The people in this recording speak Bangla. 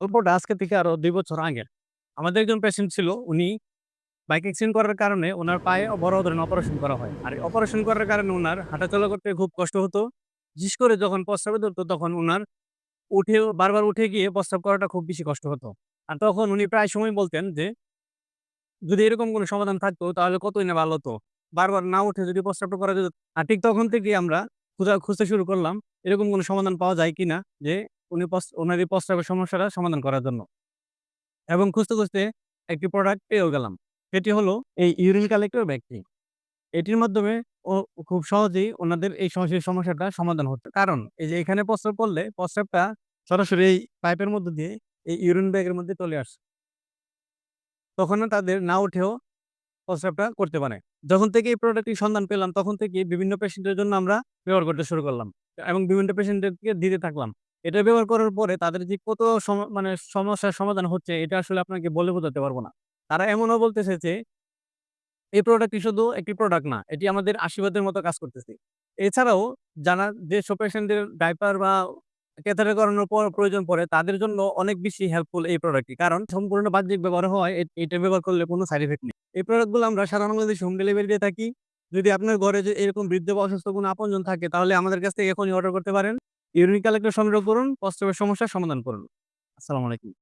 গল্পটা আজকে থেকে আরও ২ বছর আগের। আমাদের একজন পেশেন্ট ছিল, উনি বাইক অ্যাক্সিডেন্ট করার কারণে উনার পায়ে বড় ধরনের অপারেশন করা হয়। আর অপারেশন করার কারণে উনার হাঁটাচলা করতে খুব কষ্ট হতো। বিশেষ করে যখন প্রস্রাবে ধরতো তখন উনার উঠেও বারবার উঠে গিয়ে প্রস্রাব করাটা খুব বেশি কষ্ট হতো। আর তখন উনি প্রায় সময় বলতেন যে যদি এরকম কোনো সমাধান থাকতো তাহলে কতই না ভালো হতো। বারবার না উঠে যদি প্রস্রাবটা করা যেত আর ঠিক তখন থেকেই আমরা খোঁজা খুঁজতে শুরু করলাম এরকম কোনো সমাধান পাওয়া যায় কিনা যে উনি উনার এই প্রস্রাবের সমস্যাটা সমাধান করার জন্য। এবং খুঁজতে, খুঁজতে একটি প্রোডাক্ট পেয়েও গেলাম। সেটি হলো এই ইউরিন কালেক্টর ব্যাগটি। এটির মাধ্যমে ও খুব সহজেই উনাদের এই সমস্যাটা সমাধান হচ্ছে। কারণ এই যে এখানে প্রস্রাব করলে প্রস্রাবটা সরাসরি এই পাইপের মধ্য দিয়ে এই ইউরিন ব্যাগের মধ্যে চলে আসছে। তখন তাদের না উঠেও প্রস্রাবটা করতে পারে। যখন থেকে এই প্রোডাক্টটির সন্ধান পেলাম তখন থেকেই বিভিন্ন পেশেন্টের জন্য আমরা ব্যবহার করতে শুরু করলাম। এবং বিভিন্ন পেশেন্টদেরকে দিতে থাকলাম। এটা ব্যবহার করার পরে তাদের যে কত মানে সমস্যার সমাধান হচ্ছে এটা আসলে আপনাকে বলে বোঝাতে পারব না। তারা এমনও বলতেছে যে এই প্রোডাক্টটি শুধু একটি প্রোডাক্ট না, এটি আমাদের আশীর্বাদের মতো কাজ করতেছে। এছাড়াও যারা যেসব পেশেন্টদের ডাইপার বা ক্যাথেটার করানোর পর প্রয়োজন পড়ে তাদের জন্য অনেক বেশি হেল্পফুল এই প্রোডাক্টটি। কারণ সম্পূর্ণ বাহ্যিক ব্যবহার হয় এটা ব্যবহার করলে কোনো সাইড ইফেক্ট নেই। এই প্রোডাক্টগুলো আমরা সারা বাংলাদেশে হোম ডেলিভারি দিয়ে থাকি। যদি আপনার ঘরে যে এরকম বৃদ্ধ বা অসুস্থ কোনো আপনজন থাকে তাহলে আমাদের কাছ থেকে এখনই অর্ডার করতে পারেন। ইউরিন কালেক্টর সংগ্রহ করুন, কষ্টের সমস্যার সমাধান করুন। আসসালামু আলাইকুম।